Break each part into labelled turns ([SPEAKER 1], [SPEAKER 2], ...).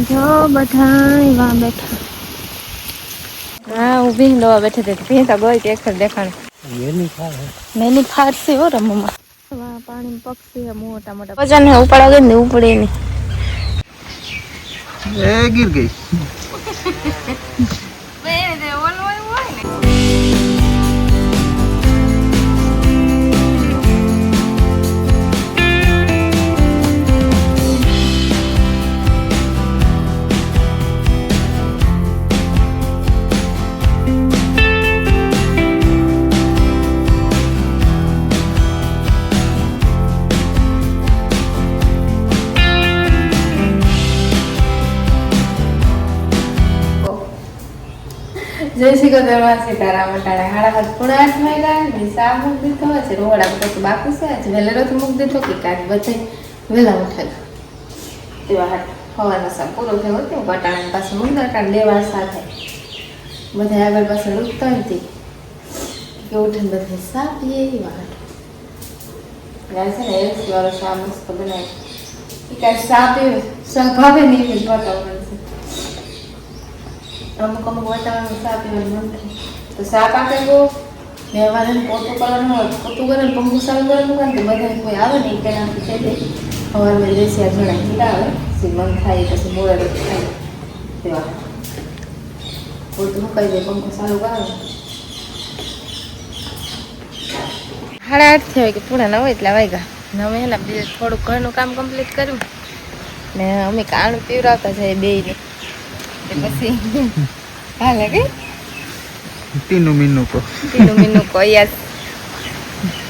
[SPEAKER 1] જો બધા એવા બેઠા. હા ઊભી દવા બેઠી હતી. ભી તો ગઈ એક દેખાણ. મેની ફારસી હો. રમમાં પાણી પક્ષી મોટા મોટા. વજન હે ઉપાડા ગઈ ને ઉપડે નહીં.
[SPEAKER 2] એ ગીર ગઈ.
[SPEAKER 1] જય શ્રી કદરમાં સીતારામ અટાણે હાડા હાથ પૂણા આઠ વાગ્યા, ને સા મૂક દીધો છે પછી બાકી છે, આજે વહેલેરો તો મૂક દીધો કે કાંઈ બધે વહેલા ઉઠાય. તેવા હાટ હવાનો પૂરો થયો હતો અટાણે પાસે મૂક દો અટાણે સાથે. બધા આગળ પાછળ ઉઠતા હતી કે ઉઠીને બધે સા પીએ એવા હાટ. ત્યાં છે ને એલસી વાળો મસ્ત બનાવી. એ કાંઈ સા પીવે સા ભાવે નહીં છે અમુક અમુક વાતાવરણ સા પીવાનું મન થાય. તો સા પાકે ગો ને અમારે પોતું કરવાનું હોય પોતું કરે પંખું સારું કરવાનું હોય ને તો બધા કોઈ આવે ને કે નાખી થઈ જાય સવારમાં દેશી આ જણા જીતા આવે પછી મન થાય પછી મોડે રોટી ખાય તેવા પોતું મુકાઈ જાય પંખું સારું કરે સાડા આઠ થયા કે પૂરા ના હોય એટલા વાગ્યા. નવે એના બીજું થોડુંક ઘરનું કામ કમ્પ્લીટ કર્યું. ને અમે કાણું પીવડાવતા જાય બે ને પછી હાલે કે
[SPEAKER 2] ટીનું મીનું કો
[SPEAKER 1] તીનું મીનું કોયાસ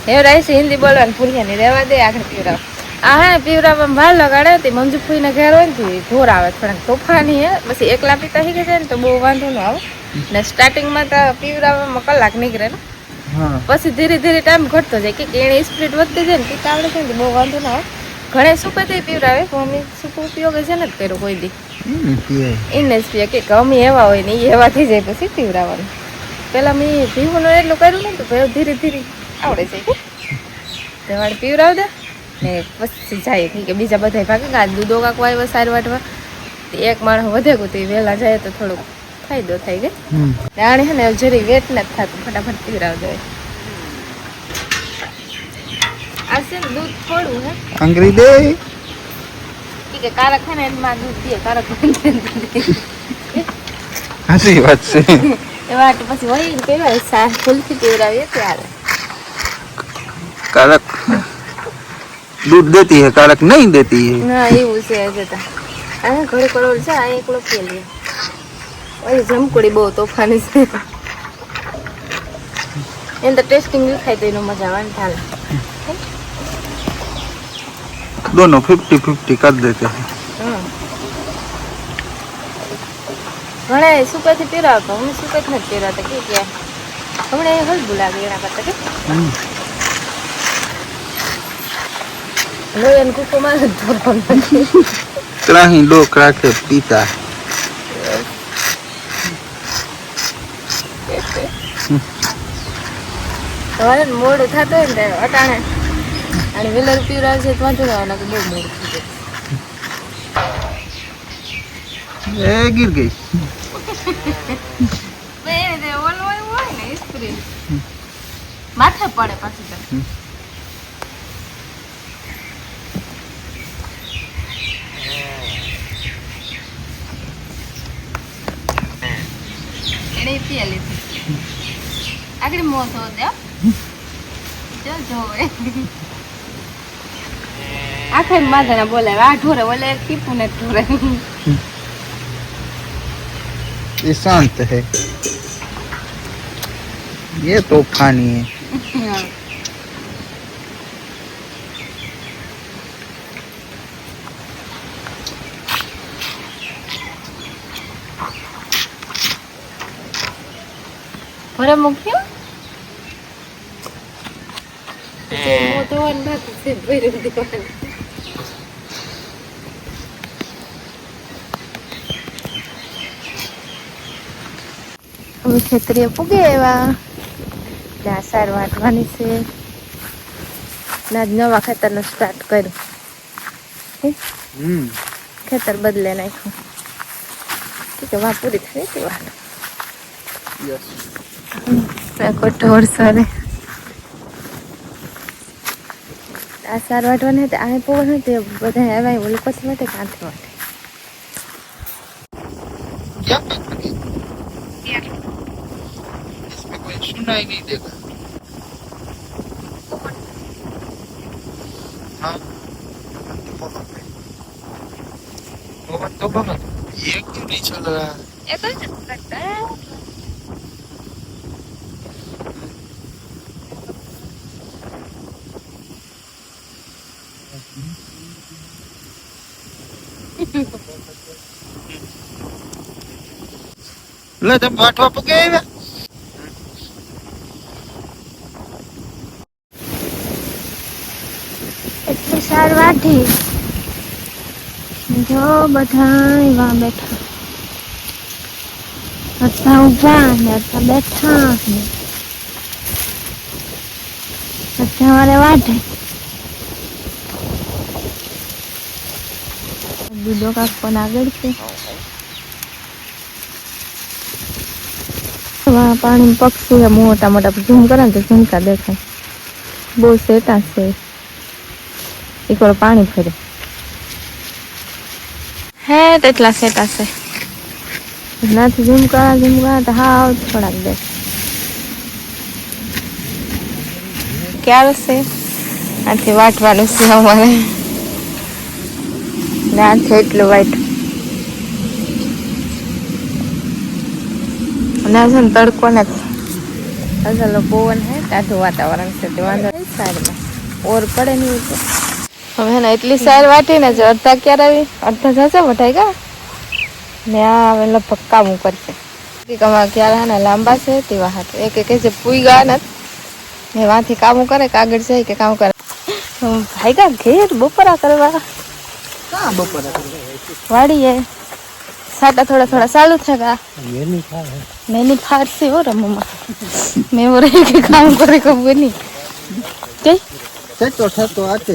[SPEAKER 1] એવું રહે છે હિન્દી બોલવાનું નહીં. રહેવા દે આગળ પીવડાવ. આ હે પીવડાવવામાં ભાર લગાડે તે મંજુ ફૂઈને ઘેર હોય ને ઢોર આવે થોડાક તોફાની હે પછી એકલા પીતા શીખે જાય ને તો બહુ વાંધો ન આવે. ને સ્ટાર્ટિંગમાં તો પીવડાવવામાં કલાક નીકળે ને.
[SPEAKER 2] હા.
[SPEAKER 1] પછી ધીરે ધીરે ટાઈમ ઘટતો જાય. કે એની સ્પીડ વધતી જાય ને પીતા આવડે છે ને બહુ વાંધો ના આવે. ઘણે તે પીવડાવે? મમ્મી અમે ઉપયોગ છે ને જ કર્યો કોઈ દી? એને જ પીએ કે અમે એવા હોય ને એ એવા થઈ જાય પછી પીવડાવવાનું પેલા મેં ભીમનું એટલું કર્યું ને તો ભાઈ ધીરે ધીરે આવડે છે. કે તે વાળે પીવડાવ દે ને પછી જાય કે બીજા બધા ભાગે આ દૂધો કાકો આવ્યો સાર વાટવા એક માણસ વધે ગયું એ વહેલા જાય તો થોડુંક ફાયદો થાય કે? રાણી છે ને જરી વેટ નથી થતું ફટાફટ પીવડાવ દે આ છે દૂધ થોડું હે. ઈ કારક હે ને દૂધ દે કારક
[SPEAKER 2] હાસી વાત છે.
[SPEAKER 1] એ વાત પછી હોય પેલા ત્યારે.
[SPEAKER 2] કારક દૂધ દેતી હે કારક નહીં દેતી હે.
[SPEAKER 1] ના એવું છે જતા આ ઘરે કરોડ છે આ એકલો પેલી ઓય જમકોડી બહુ તોફાની છે. એને તો ટેસ્ટિંગ ખાય તો એનો મજા આવે ને થાલે
[SPEAKER 2] दोनों फिफ्टी फिफ्टी कर देते हैं
[SPEAKER 1] હમ ઘણા સુકાથી પીરાવતો હું સુકાત નથી પીરાવતા કે કે હમણાં હળવું લાગે એના કરતા કે
[SPEAKER 2] हम्म,
[SPEAKER 1] લોહી અને કૂકો માં જ ધોરણ નથી
[SPEAKER 2] त्राही लोग राखे पीता है
[SPEAKER 1] સવારે ને મોડું થતું હોય ને ત્યારે અટાણે અને વેલર પીવડાવે છે તો વાંચો આવવાના કે બહુ મોડું થઈ જાય.
[SPEAKER 2] એ ગીર ગઈ.
[SPEAKER 1] માથે પડે પાછી એને આગળ મોં ધો જો જોવે આખે માથાના બોલાવે આ ઢોરે ઓલે ટીપુ ને ઢોરે
[SPEAKER 2] ये शांत है ये तूफानी है
[SPEAKER 1] ઘરે મૂક્યું મોટો હોય ને બાકી છે ભર્યું દેવાનું. અમે ખેતરીએ પૂગે એવા. ઘાસાર વાટવાની છે. આજ નવા ખેતરનો સ્ટાર્ટ કર્યું. ખેતર બદલે નાખ્યું. કે વા પૂરી થઈ હતી વાત. કોટોર સરે આ સાર હતી આ પવન હતી બધા એવા પછી માટે માટે
[SPEAKER 2] क्या बात करिए इसमें कोई सुनाई नहीं देगा हाँ पवन तो बहुत ये क्यों नहीं चल रहा है
[SPEAKER 1] એ તો लगता है
[SPEAKER 2] લે તમે વાટવા પગે આવ્યા
[SPEAKER 1] સાર જો બધા એવા બેઠા. અડધા ઊભા ને અડધા બેઠા ને. અડધા વાટે દૂધો કાક પણ આગળ છે. પાણી પક્ષી મોટા મોટા ઝૂમ કરે ને તો ઝુમકા દેખાય. બહુ સેટા છે. એક પાણી ફરે હે તેટલા સેટા છે. નથી ઝુમકા ઝુમકા તો હાવ થોડાક દે ક્યારે છે? આથી વાટવાનું છે અમારે. ને આથી એટલું વાટ ના છે ને તડકો નથી અસલ પવન હે ટાઢું વાતાવરણ છે તે વાંધો નહીં. સાઈડમાં. ઓર પડે નહીં હવે ને એટલી સાર વાટી ને જ અડધા ક્યારે આવી? અડધા થશે વઢાઈ ગયા? ને આ હવે લગભગ કામું કરશે. કમાં ક્યારે ને લાંબા છે તેવા હાથ એક એક જે પૂઈ ગયા નથી. ને વાંથી કામું કરે કાગળ છે કે કામ કરે. ભાઈ ગયા ઘેર બપોરા કરવા. વાડીએ. સાટા થોડા થોડા ચાલુ છે કા મેની ફારસી હો. રમવામાં. મેં રહી કે કામ કરે કબૂની કઈ તો થતો
[SPEAKER 2] આતે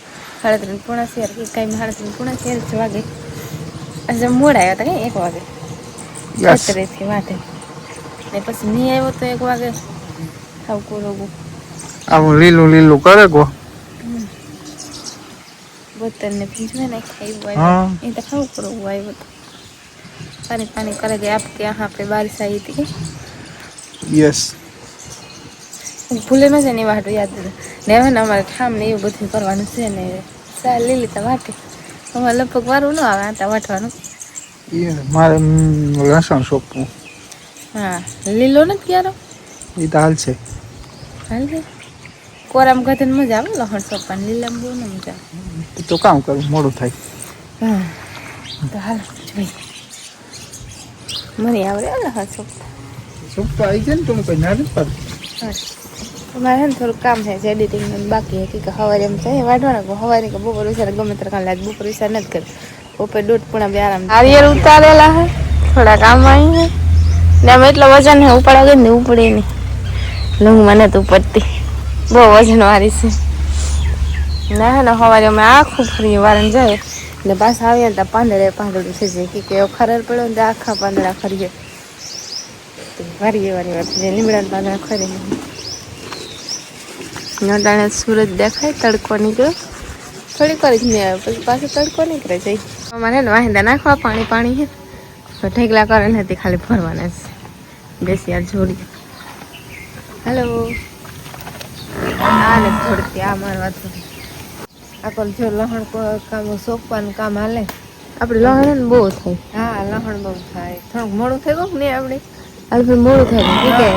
[SPEAKER 1] સાડા ત્રણ પૂણા શેર કે કઈ સાડા ત્રણ પૂણા શેર જ વાગે. આજે મોડા આવ્યા હતા કંઈ એક વાગે. છત્રીથી વાતે ને પછી નહીં આવ્યો તો એક વાગે. થાવ કોરોગું
[SPEAKER 2] આવું? લીલું લીલું કરે ગો
[SPEAKER 1] બોતલ ને ભીજવે ને ખાઈ એ તો ખાવું કોરોગું આવ્યો તો પાણી પાણી કરે કે આપકે યહાં પે બારિશ આવી હતી
[SPEAKER 2] યસ.
[SPEAKER 1] ભૂલે ન છે ને વાટું યાદ ને હવે ને અમારે ઠામ ને એવું બધું કરવાનું છે ને. સાર લઈ લીધા વાટે. અમારે લગભગ વારું ન આવે આટા વાટવાનું.
[SPEAKER 2] મારે લસણ સોંપવું.
[SPEAKER 1] હા લીલો નથી ક્યારો?
[SPEAKER 2] એ તો હાલ છે.
[SPEAKER 1] હાલ છે? કોરામ ગધન મજા આવે લહણ સોપાને લીલામાં બહુ ન મજા
[SPEAKER 2] આવે. તો કામ કરું મોડું થાય.
[SPEAKER 1] હા તો હાલ જોઈ મને આવડે લહણ સોપતા.
[SPEAKER 2] સોંપવા આવી જાય ને તો હું કઈ ના નથી
[SPEAKER 1] છે ને થોડું કામ છે એડિટિંગ બાકી હતી કે સવારે એમ થાય વાઢવાના કે સવારે કે બપોર વિચાર ગમે ત્યારે કાલે લાગે બપોર વિચાર નથી કરે બપોર દોઢ પૂણા બે આરામ હારિયર ઉતારેલા હે થોડા કામ આવી હે ને આમ એટલો વજન હે ઉપાડા ગઈ ને ઉપડે નહીં લંગ મને તો ઉપડતી બહુ વજન વાળી છે ના હે ને સવારે અમે આખું ફરી વારણ જાય એટલે પાછા આવીએ ને ત્યાં પાંદડે પાંદડું થઈ જાય કે ખરેર પડ્યો ને આખા પાંદડા ખરીએ વારી લીમડા પાંદડા ખરી. નટાણે સૂરજ દેખાય, તડકો નીકળ્યો થોડીક વાર જ નહીં આવે પછી પાછો તડકો નીકળે જાય અમારે વાહિંદા નાખવા પાણી પાણી છે તો ઢેકલા કરે નથી ખાલી ભરવાના છે બેસી આ જોડી. હેલો. આ ને થોડીક આ મારવા થોડી આકોલ જો લહણ કામ સોંપવાનું કામ હાલે. આપણે લહણ બહુ થાય. હા, લહણ બહુ થાય. થોડુંક મોડું થઈ ગયું ને આપણે આપણે મોડું થાય ને કે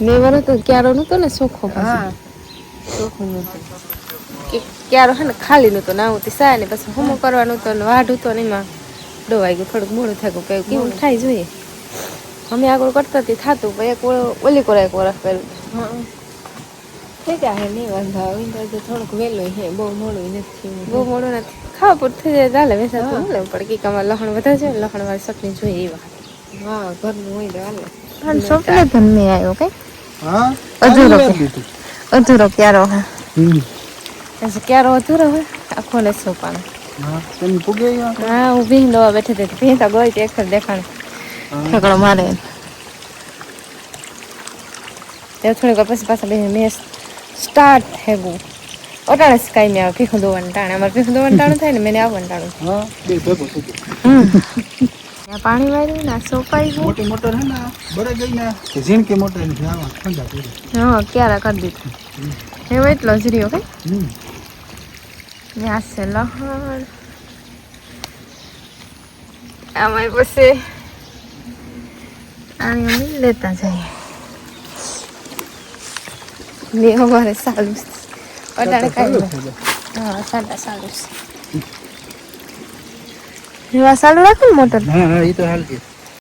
[SPEAKER 1] મેં વરો તો ક્યારો નતો ને સોખો હા સોખો નતું કે ક્યારો હે ને ખાલી નતો ના ઉતી સાય ને પછી હમો કરવાનું તો ને વાઢું તો ને એમાં ડોવાઈ ગયું થોડુંક મોડું થઈ ગયું કે કેવું થાય જોઈએ. અમે આગળ કરતા હતી થાતું પણ એક ઓલી કોરા એક વરસ કર્યું. ગયા હે નહીં વાંધો આવે તો થોડુંક વહેલું હે બહુ મોડું નથી બહુ મોડું નથી. ખાવા પૂરતું થઈ જાય ચાલે વેસા તો લેવું પડે કે આમાં લખણ વધારે છે લખણ વાળી ચટણી જોઈએ એવા. હા ઘરનું હોય તો હાલે. પણ સોપલે ધન આવ્યો કઈ?
[SPEAKER 2] હા?
[SPEAKER 1] અધૂરો. અધૂરો ક્યારો હા? પછી ક્યારો અધૂરો હોય આખો ને સોપાનો
[SPEAKER 2] હા તમે પૂગે
[SPEAKER 1] હા હું દવા બેઠી હતી ભીંગ તો એક જ દેખાણ.
[SPEAKER 2] હા.
[SPEAKER 1] મારે. ત્યાં થોડીક પછી પાછા બેસી મેં સ્ટાર્ટ હેગું. અટાણે કાંઈ મેં આવે ભીખું દોવાનું ટાણે. અમારે ભીખું દોવાનું ટાણું થાય ને મેં આવવાનું ટાણું
[SPEAKER 2] હા બે ભેગું થઈ ગયું.
[SPEAKER 1] ત્યાં પાણી વાળ્યું ને સોપાઈ ગયું.
[SPEAKER 2] મોટી મોટર હે ને બળે ગઈ ને? કે ઝીણકી મોટર નથી આવા ઠંડા પડી.
[SPEAKER 1] હા ક્યારે કરી દીધું. એવો એટલો જ રહ્યો કઈ
[SPEAKER 2] હમ
[SPEAKER 1] છે લહણ. આમાં પછી આની અમે લેતા જઈએ ને અમારે સારું અટાણે કાંઈ હા સાડા સારું છે. એવા સારું રાખે ને મોટર?
[SPEAKER 2] હા હા એ તો હાલ છે